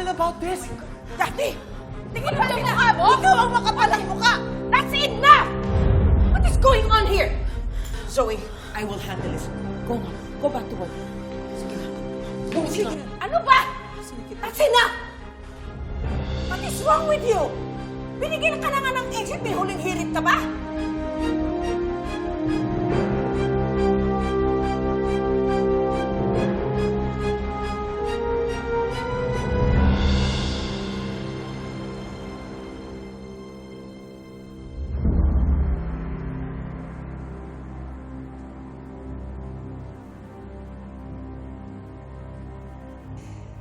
Giselle about this? Dati! Tingin mo yung mukha mo? Ikaw ang makapalang mukha! That's enough! What is going on here? Zoe, I will handle this. Go now. Go back to work. Sige na. Bumisi ka. Ano ba? That's enough! What is wrong with you? Binigyan ka na nga ng exit, may huling hirit ka ba?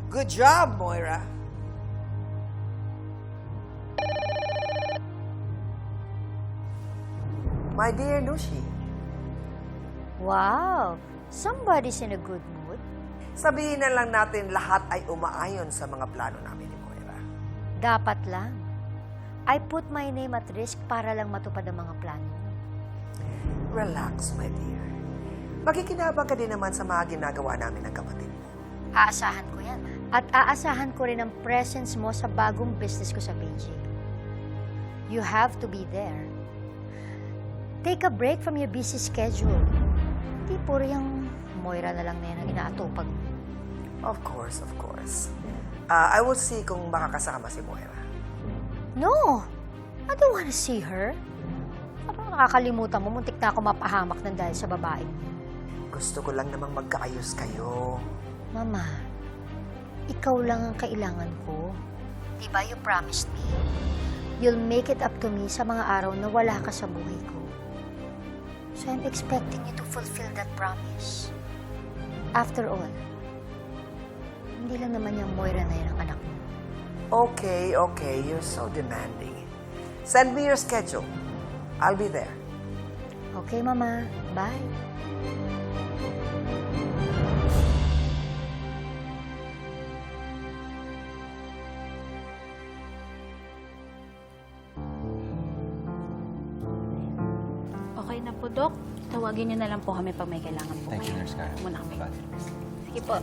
Good job, Moira. My dear Nushi, Wow! Somebody's in a good mood. sabihin na lang natin lahat ay umaayon sa mga plano namin ni Moira. Dapat lang. I put my name at risk para lang matupad ang mga plano niyo. Relax, my dear. Makikinabang ka din naman sa mga ginagawa namin ng kapatid mo. Aasahan ko yan. At aasahan ko rin ang presence mo sa bagong business ko sa Beijing. You have to be there. Take a break from your busy schedule. Hindi puro yung Moira na lang na yan ang inaatupag mo. Of course, of course. Ah, I will see kung makakasama si Moira. No! I don't wanna see her. Parang nakakalimutan mo, muntik na ako mapahamak ng dahil sa babae. Gusto ko lang namang magkaayos kayo. Mama, ikaw lang ang kailangan ko. Di ba you promised me? You'll make it up to me sa mga araw na wala ka sa buhay ko. So I'm expecting you to fulfill that promise. After all, hindi lang naman yung Moira na yun ang anak mo. Okay, okay, you're so demanding. Send me your schedule. I'll be there. Okay, Mama. Bye. Po, Dok. Tawagin niyo na lang po kami pag may kailangan po Thank you. Nurse Karen. Muna kami. Bye. Sige po.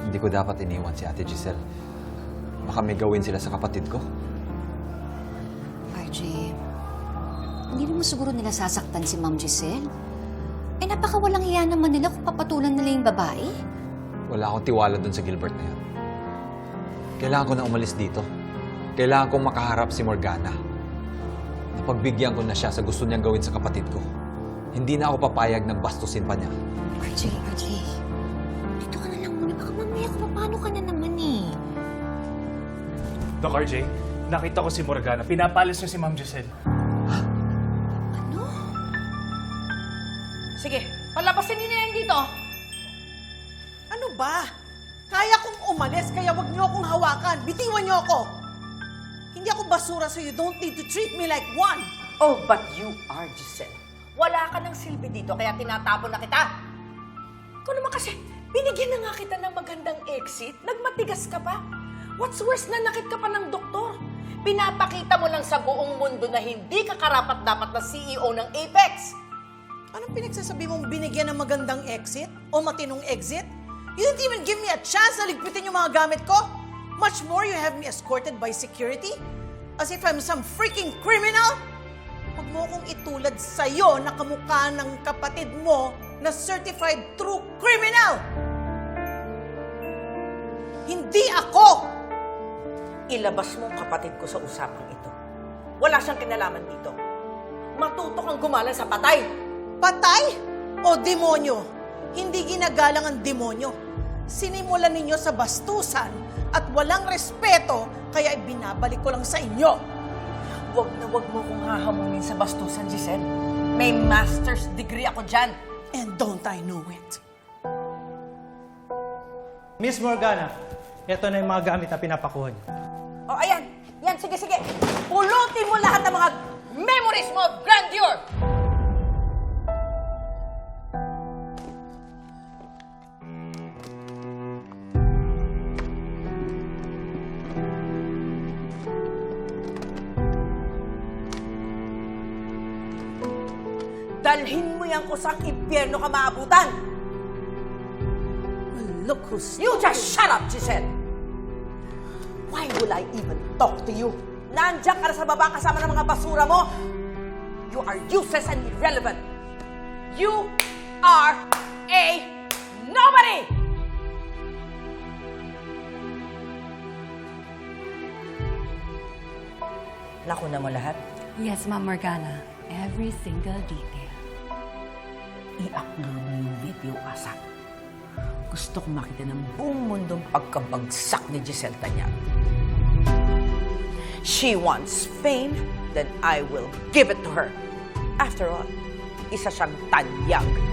Hindi ko dapat iniwan si Ate Giselle. Baka may gawin sila sa kapatid ko. RJ, hindi naman siguro nila sasaktan si Ma'am Giselle. Eh, napakawalang hiya naman nila kung papatulan nila yung babae. Wala akong tiwala dun sa Gilbert na yun. Kailangan ko na umalis dito. Kailangan kong makaharap si Morgana. Napagbigyan ko na siya sa gusto niyang gawin sa kapatid ko. Hindi na ako papayag na bastusin pa niya. RJ, RJ, dito ka na lang muna. Baka mamaya kung paano ka na naman eh. Doc RJ, nakita ko si Morgana. Pinapalis niya si Ma'am Giselle. Sige, palabasin niyo na yan dito. Ano ba? Kaya kong umalis, kaya wag niyo akong hawakan. Bitiwan niyo ako. Hindi ako basura, so you don't need to treat me like one. Oh, but you are Giselle. Wala ka ng silbi dito, kaya tinatapon na kita. Ikaw naman kasi, binigyan na nga kita ng magandang exit. Nagmatigas ka pa. What's worse na nakit ka pa ng doktor? Pinapakita mo lang sa buong mundo na hindi ka karapat-dapat na CEO ng Apex. Anong pinagsasabi mong binigyan ng magandang exit? O matinong exit? You didn't even give me a chance na ligpitin yung mga gamit ko. Much more, you have me escorted by security? As if I'm some freaking criminal? Huwag mo kong itulad sa'yo na kamukha ng kapatid mo na certified true criminal! Hindi ako! Ilabas mo kapatid ko sa usapang ito. Wala siyang kinalaman dito. Matuto kang gumalan sa patay. Patay o demonyo? Hindi ginagalang ang demonyo. Sinimulan ninyo sa bastusan at walang respeto, kaya ibinabalik ko lang sa inyo. Huwag na huwag mo kong hahamunin sa bastusan, Giselle. May master's degree ako dyan. And don't I know it? Miss Morgana, ito na yung mga gamit na pinapakuha niyo. O, ayan. Yan, sige, sige. Pulutin mo lahat ng mga memories mo of grandeur. Dalhin mo yan kung saan impyerno ka maabutan. look who's... You just shut up, Giselle! Why will I even talk to you? Nandiyan ka na sa baba kasama ng mga basura mo. You are useless and irrelevant. You are a nobody! Naku na mo lahat. Yes, Ma'am Morgana. Every single detail. I-upload mo yung video, Asa. Gusto ko makita ng buong mundong pagkabagsak ni Giselle Tanyag. She wants fame, then I will give it to her. After all, isa siyang tanyag.